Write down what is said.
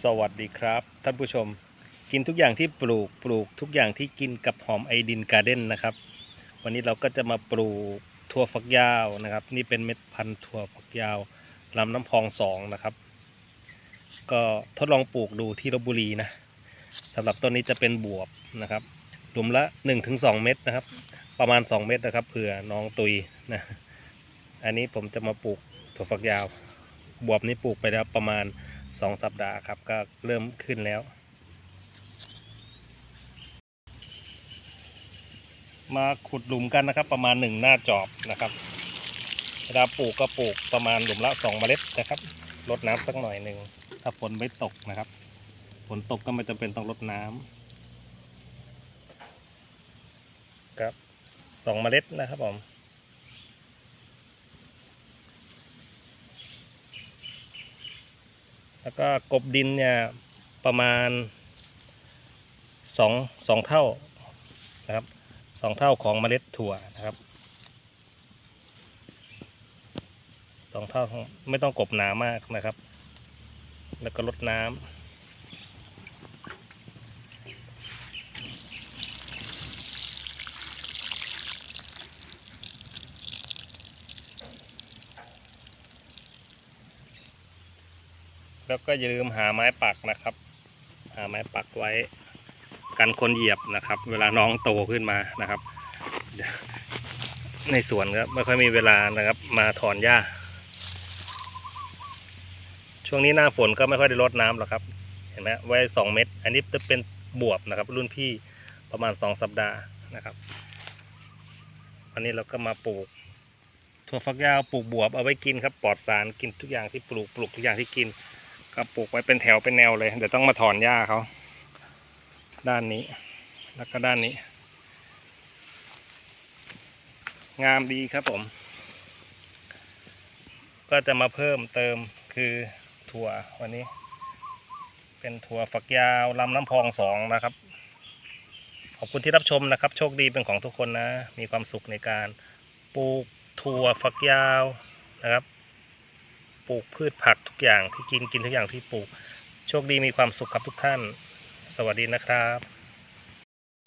สวัสดีครับ ท่านผู้ชม กินทุกอย่างที่ปลูกปลูกทุกอย่างที่กินกับหอมไอดินการ์เด้นนะครับ วันนี้เราก็จะมาปลูกถั่วฝักยาวนะครับ นี่เป็นเม็ดพันธุ์ถั่วฝักยาวลำน้ำพองสองนะครับ ก็ทดลองปลูกดูที่ลบบุรีนะสำหรับต้นนี้จะเป็นบวบนะครับหลุมละ 1-2 เม็ดนะครับ ประมาณ 2 เม็ดนะครับเผื่อน้องตุยนะอันนี้ผมจะมาปลูกถั่วฝักยาว บวบนี้ปลูกไปแล้วประมาณ สองสัปดาห์ครับก็เริ่มขึ้นแล้ว มาขุดหลุมกันนะครับ ประมาณหนึ่งหน้าจอบนะครับเวลาปลูกก็ปลูกประมาณหลุมละสองเมล็ดนะครับรดน้ำสักหน่อยหนึ่งถ้าฝนไม่ตกนะครับฝนตกก็ไม่จำเป็นต้องรดน้ำครับสองเมล็ดนะครับผม แล้วก็กบดินเนี่ยประมาณสองสองเท่านะครับสองเท่าของเมล็ดถั่วนะครับสองเท่าไม่ต้องกบหนามากนะครับ แล้วก็ลดน้ำ แล้วก็อย่าลืมหาไม้ปักนะครับ หาไม้ปักไว้ กันคนเหยียบนะครับ เวลาน้องโตขึ้นมานะครับ ในสวนก็ไม่ค่อยมีเวลานะครับ มาถอนหญ้า ช่วงนี้หน้าฝนก็ไม่ค่อยได้รดน้ำหรอกครับ เห็นไหมไว้สองเม็ดอันนี้จะเป็นบวบนะครับ รุ่นพี่ประมาณสองสัปดาห์นะครับวันนี้เราก็มาปลูกถั่วฝักยาวปลูกบวบเอาไว้กินครับปลอดสารกินทุกอย่างที่ปลูกปลูกทุกอย่างที่กิน ก็ปลูกไว้เป็นแถวเป็นแนวเลย เดี๋ยวต้องมาถอนหญ้าเขา ด้านนี้ แล้วก็ด้านนี้ งามดีครับผม ก็จะมาเพิ่มเติมคือถั่ววันนี้ เป็นถั่วฝักยาวลำน้ำพองสองนะครับ ขอบคุณที่รับชมนะครับ โชคดีเป็นของทุกคนนะ มีความสุขในการปลูกถั่วฝักยาวนะครับ ปลูกพืชผักทุกอย่างที่กินกินทุกอย่างที่ปลูก โชคดีมีความสุขครับทุกท่าน สวัสดีนะครับ